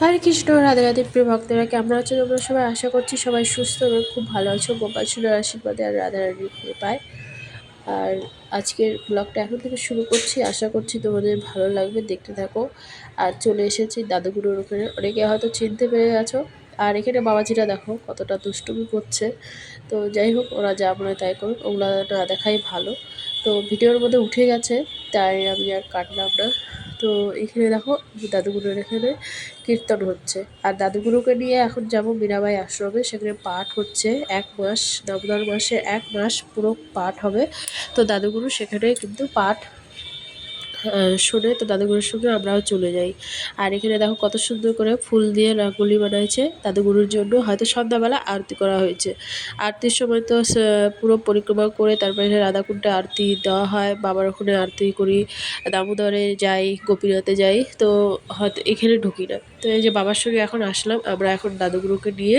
হরে কৃষ্ণ, রাধে রাধে প্রিয় ভক্তরা, কেমন আছো তোমরা সবাই? আশা করছি সবাই সুস্থ এবং খুব ভালো আছো। গোপাল সুন্দর আশীর্বাদে আর রাধা রানীর পায় আর আজকের ব্লগটা এখন থেকে শুরু করছি। আশা করছি তোমাদের ভালো লাগবে, দেখতে থাকো। আর চলে এসেছি দাদুগুরুর ওখানে। অনেকে হয়তো চিনতে পেরে গেছো। আর এখানে বাবাজিরা দেখো কতটা দুষ্টুমি করছে। তো যাই হোক, ওরা যা মনে তাই করুক ওগুলো না দেখাই ভালো। তো ভিডিওর মধ্যে উঠে গেছে, তাই আমি আর কাটলাম না। তো এখানে দেখো দাদুগুরুর এখানে কীর্তন হচ্ছে। আর দাদুগুরুকে নিয়ে এখন যাব মীরাবাই আশ্রমে, সেখানে পাঠ হচ্ছে এক মাস, নবদার মাসে এক মাস পুরো পাঠ হবে। তো দাদুগুরু সেখানে কিন্তু পাঠ শুনে তো দাদুগুরুর সঙ্গে আমরাও চলে যাই। আর এখানে দেখো কত সুন্দর করে ফুল দিয়ে রঙ্গোলি বানাইছে দাদুগুরুর জন্য। হয়তো সন্ধ্যাবেলা আরতি করা হয়েছে। আরতির সময় তো পুরো পরিক্রমা করে তারপরে রাধাকুণ্ডে আরতি দেওয়া হয়। বাবার ওখানে আরতি করি, দামোদরে যাই, গোপীনাথে যাই। তো হয়তো এখানে ঢুকি না। তো এই যে বাবার সঙ্গে এখন আসলাম, আমরা এখন দাদুগুরুকে নিয়ে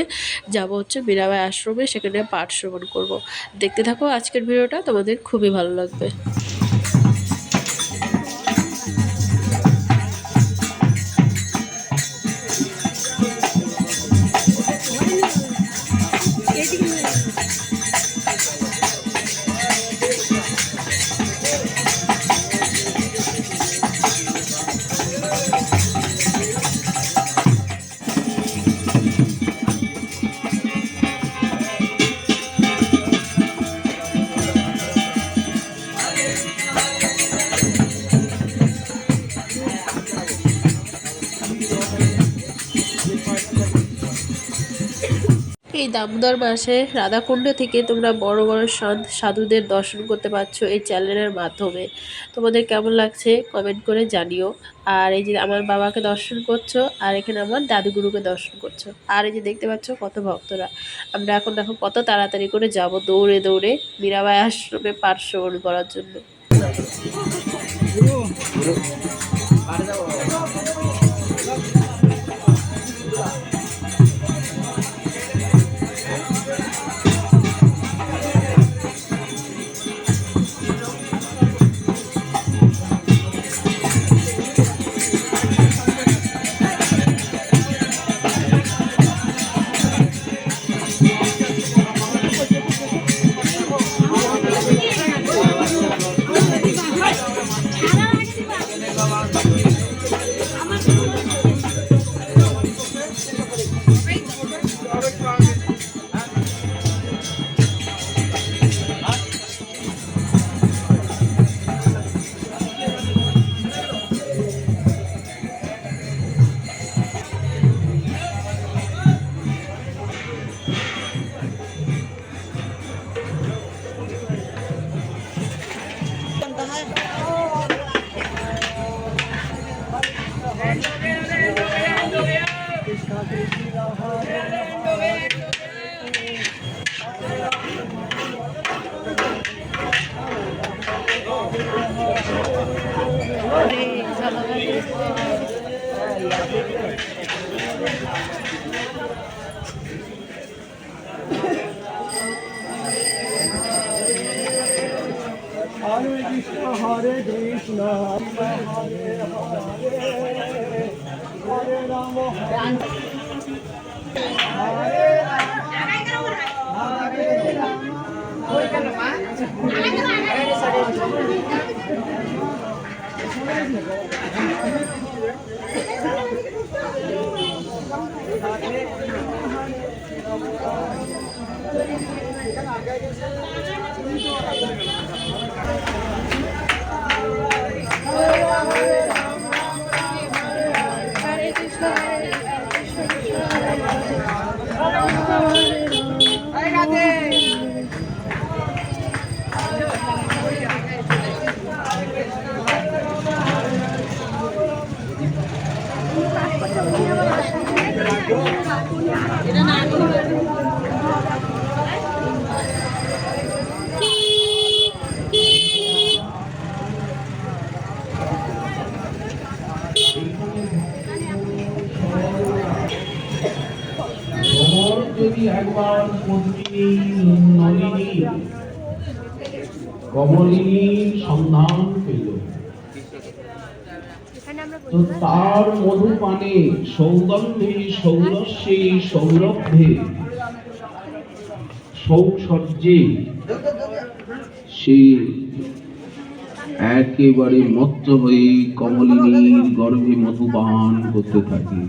যাব হচ্ছে মীরাবাই আশ্রমে। সেখানে পাঠ শ্রবণ করব। দেখতে থাকো আজকের ভিডিওটা, তোমাদের খুবই ভালো লাগবে। এই দামোদর মাসে রাধাকুণ্ড থেকে তোমরা বড় বড় সন্ত সাধুদের দর্শন করতে পারছ এই চ্যানেলের মাধ্যমে। তোমাদের কেমন লাগছে কমেন্ট করে জানিও। আর এই যে আমার বাবাকে দর্শন করছ, আর এখানে আমার দাদুগুরুকে দর্শন করছ। আর এই যে দেখতে পাচ্ছ কত ভক্তরা। আমরা এখন দেখো কত তাড়াতাড়ি করে যাব দৌড়ে দৌড়ে মীরাবাই আশ্রমে পাঠ করার জন্য। Hare Krishna, Hare Krishna, Hare Hare, Hare Rama, Thank you. সন্ধান পেল। তার মধুপানে সৌগন্ধে, সৌরস্যে, সৌরভে সে একেবারে মত্ত হয়ে কমলিনীর গর্ভে মধুপান করতে থাকে।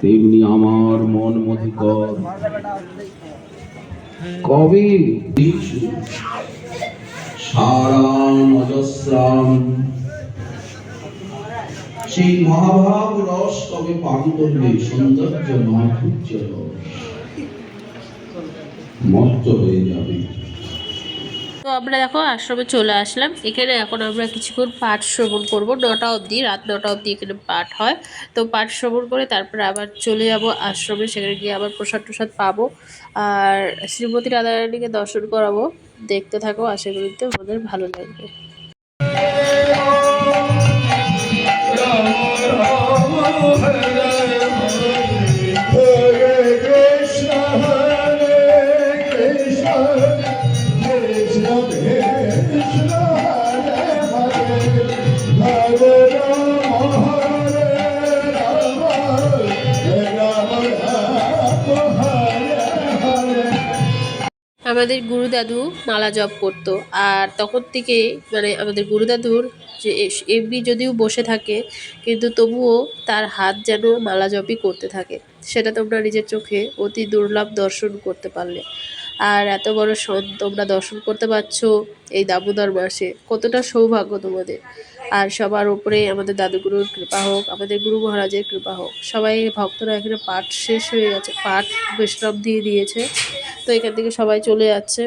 তেমনি আমার মন মধুকর। কবে? সারাম সেই মহাভাব রস কবে পান করবে সৌন্দর্য মাধুর্য রস? হয়ে যাবে। আমরা দেখো আশ্রমে চলে আসলাম। এখানে এখন আমরা কিছুক্ষণ পাঠ শ্রবণ করব। নটা অবধি, রাত নটা অবধি এখানে পাঠ হয়। তো পাঠ শ্রবণ করে তারপরে আবার চলে যাব আশ্রমে। সেখানে গিয়ে আবার প্রসাদ টসাদ পাবো। আর শ্রীমতী রাধারানীকে দর্শন করাবো। দেখতে থাকো, আশা করি তো আমাদের ভালো লাগবে। Hare আমাদের গুরু দাদু মালা জপ করতো। আর তখন থেকে মানে আমাদের গুরু দাদুর যে এমনি যদিও বসে থাকে, কিন্তু তবুও তার হাত যেন মালা জপই করতে থাকে। সেটা তোমরা নিজের চোখে অতি দুর্লভ দর্শন করতে পারলে। আর এত বড় সন্ত তোমরা দর্শন করতে পারছ এই দামোদর মাসে কতটা সৌভাগ্য তোমাদের। আর সবার উপরে আমাদের দাদুগুরুর কৃপা হোক, আমাদের গুরু মহারাজের কৃপা হোক। সবাই ভক্তরা এখানে পাঠ শেষ হয়ে গেছে, পাঠ বিশ্রাম দিয়ে দিয়েছে। তো এখান থেকে সবাই চলে যাচ্ছে।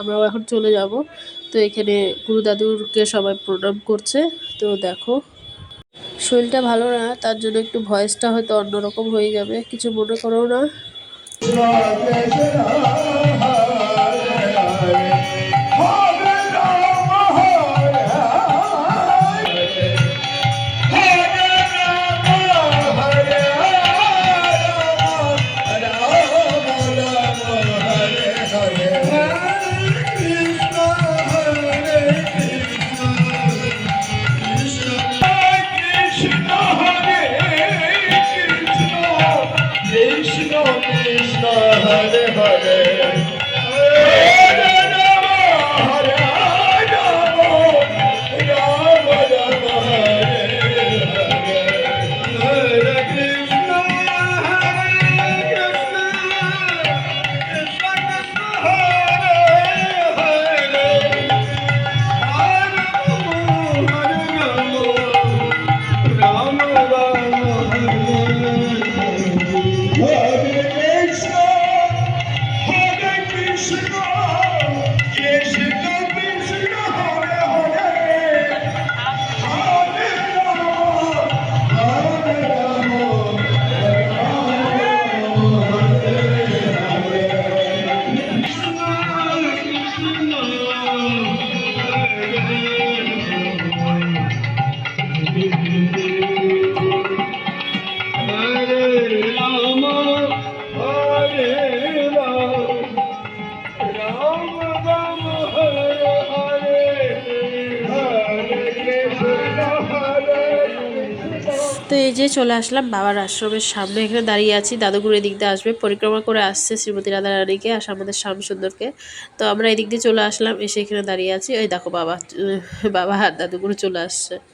আমরাও এখন চলে যাব। তো এখানে গুরু দাদুরকে সবাই প্রণাম করছে। তো দেখো, শরীরটা ভালো না, তার জন্য একটু ভয়েসটা হয়তো অন্যরকম হয়ে যাবে। কিছু মনে করো না। Krishna তো এই যে চলে আসলাম বাবার আশ্রমের সামনে। এখানে দাঁড়িয়ে আছি। দাদুগুরু এদিক দিয়ে আসবে। পরিক্রমা করে আসছে শ্রীমতী রাধা রানীকে আর আমাদের শ্যাম সুন্দরকে। তো আমরা এদিক দিয়ে চলে আসলাম। এসে এখানে দাঁড়িয়ে আছি। ওই দেখো বাবা বাবা আর দাদুগুরু চলে আসছে।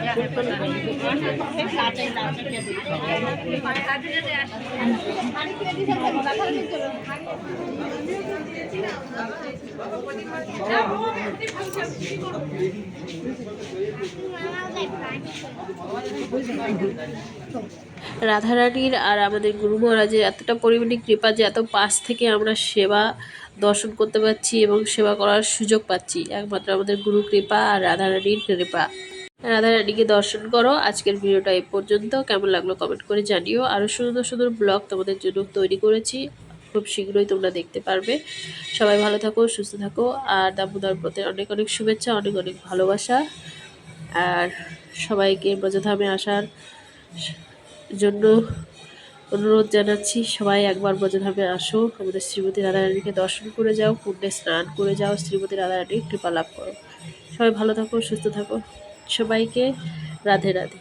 রাধারানীর আর আমাদের গুরু মহারাজের এতটা পরিমাণে কৃপা যে এত পাশ থেকে আমরা সেবা দর্শন করতে পারছি এবং সেবা করার সুযোগ পাচ্ছি। একমাত্র আমাদের গুরু কৃপা আর রাধারানীর কৃপা। রাধারানীকে দর্শন করো। আজকের ভিডিওটা এই পর্যন্ত। কেমন লাগল কমেন্ট করে জানিও। আরও সুন্দর সুন্দর ব্লগ তোমাদের জন্য তৈরি করেছি। খুব শীঘ্রই তোমরা দেখতে পারবে। সবাই ভালো থাকো, সুস্থ থাকো। আর দামোদর প্রতি অনেক অনেক শুভেচ্ছা, অনেক অনেক ভালোবাসা। আর সবাইকে ব্রজধামে আসার জন্য অনুরোধ জানাচ্ছি। সবাই একবার ব্রজধামে আসো। আমাদের শ্রীমতী রাধারানীকে দর্শন করে যাও, পুণ্যে স্নান করে যাও। শ্রীমতী রাধারানীর কৃপা লাভ করো। সবাই ভালো থাকো, সুস্থ থাকো। সবাইকে রাধে রাধে।